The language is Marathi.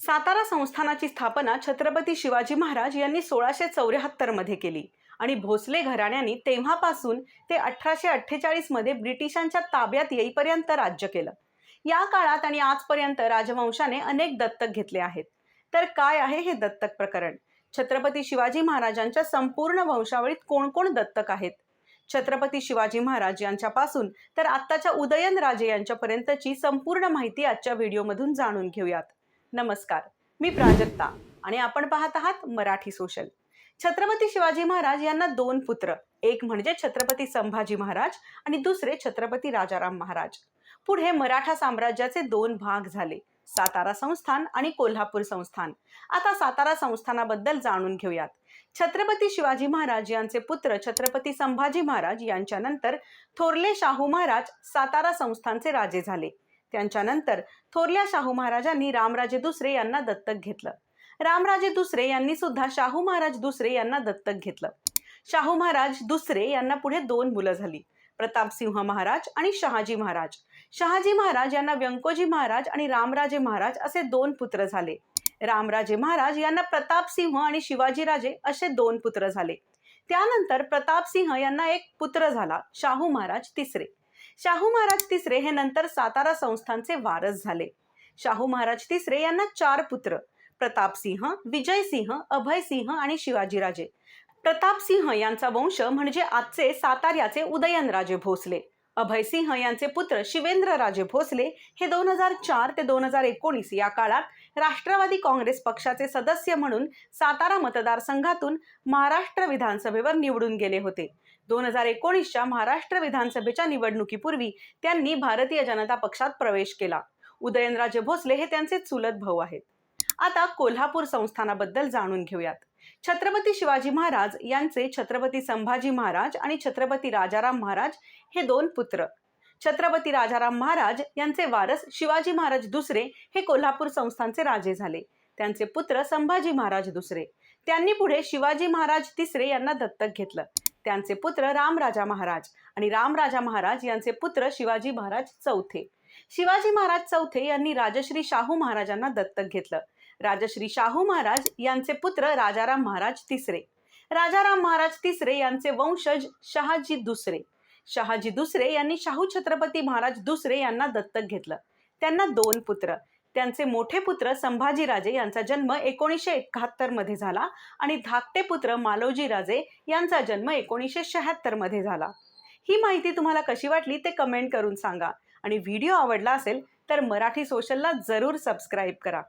सातारा संस्थानाची स्थापना छत्रपती शिवाजी महाराज यांनी सोळाशे चौऱ्याहत्तरमध्ये केली. आणि भोसले घराण्याने तेव्हापासून ते अठराशे अठ्ठेचाळीसमध्ये ब्रिटिशांच्या ताब्यात येईपर्यंत राज्य केलं. या काळात आणि आजपर्यंत राजवंशाने अनेक दत्तक घेतले आहेत. तर काय आहे हे दत्तक प्रकरण? छत्रपती शिवाजी महाराजांच्या संपूर्ण वंशावळीत कोण कोण दत्तक आहेत? छत्रपती शिवाजी महाराज यांच्यापासून तर आत्ताच्या उदयन राजे यांच्यापर्यंतची संपूर्ण माहिती आजच्या व्हिडिओमधून जाणून घेऊयात. नमस्कार. मी प्राजक्ता आणि आपण पाहत आहात मराठी सोशल छत्रपती शिवाजी महाराज यांना दोन पुत्र एक म्हणजे छत्रपती संभाजी महाराज आणि दुसरे छत्रपती राजाराम महाराज. पुढे मराठा साम्राज्याचे दोन भाग झाले सातारा संस्थान आणि कोल्हापूर संस्थान. आता सातारा संस्थानाबद्दल जाणून घेऊयात. छत्रपती शिवाजी महाराज यांचे पुत्र छत्रपती संभाजी महाराज यांच्यानंतर थोरले शाहू महाराज सातारा संस्थानचे राजे झाले. त्यांच्यानंतर थोरल्या शाहू महाराजांनी रामराजे दुसरे यांना दत्तक घेतलं. रामराजे दुसरे यांनी सुद्धा शाहू महाराज दुसरे यांना दत्तक घेतलं. शाहू महाराज दुसरे यांना पुढे दोन मुलं झाली. प्रतापसिंह महाराज आणि शहाजी महाराज. शहाजी महाराज यांना व्यंकोजी महाराज आणि रामराजे महाराज असे दोन पुत्र झाले. रामराजे महाराज यांना प्रतापसिंह आणि शिवाजीराजे असे दोन पुत्र झाले. त्यानंतर प्रतापसिंह यांना एक पुत्र झाला शाहू महाराज तिसरे. शाहू महाराज तिसरे हे नंतर सातारा संस्थानचे वारस झाले. शाहू महाराज तिसरे यांना चार पुत्र प्रतापसिंह विजयसिंह अभयसिंह आणि शिवाजीराजे प्रतापसिंह यांचा वंश म्हणजे आजचे साताऱ्याचे उदयनराजे भोसले. अभयसिंह यांचे पुत्र शिवेंद्रराजे भोसले हे दोन हजार चार ते दोन हजार एकोणीस या काळात राष्ट्रवादी काँग्रेस पक्षाचे सदस्य म्हणून सातारा मतदारसंघातून महाराष्ट्र विधानसभेवर निवडून गेले होते. दोन हजार एकोणीसच्या महाराष्ट्र विधानसभेच्या निवडणुकीपूर्वी त्यांनी भारतीय जनता पक्षात प्रवेश केला. उदयनराजे भोसले हे त्यांचे चुलत भाऊ आहेत. आता कोल्हापूर संस्थानाबद्दल जाणून घेऊयात. छत्रपती शिवाजी महाराज यांचे छत्रपती संभाजी महाराज आणि छत्रपती राजाराम महाराज हे दोन पुत्र. छत्रपती राजाराम महाराज यांचे वारस शिवाजी महाराज दुसरे हे कोल्हापूर संस्थानचे राजे झाले. त्यांचे पुत्र संभाजी महाराज दुसरे. त्यांनी पुढे शिवाजी महाराज तिसरे यांना दत्तक घेतलं. त्यांचे पुत्र रामराजा महाराज आणि रामराजा महाराज यांचे पुत्र शिवाजी महाराज चौथे. शिवाजी महाराज चौथे यांनी राजश्री शाहू महाराजांना दत्तक घेतलं. राजश्री शाहू महाराज यांचे पुत्र राजाराम महाराज तिसरे. राजाराम महाराज तिसरे यांचे वंशज शहाजी दुसरे. शहाजी दुसरे यांनी शाहू छत्रपती महाराज दुसरे यांना दत्तक घेतलं. त्यांना दोन पुत्र त्यांचे मोठे पुत्र संभाजीराजे यांचा जन्म एकोणीसशे एकाहत्तरमध्ये झाला आणि धाकटे पुत्र मालोजीराजे यांचा जन्म एकोणीसशे शहात्तरमध्ये झाला. ही माहिती तुम्हाला कशी वाटली ते कमेंट करून सांगा. आणि व्हिडिओ आवडला असेल तर मराठी सोशलला जरूर सबस्क्राईब करा.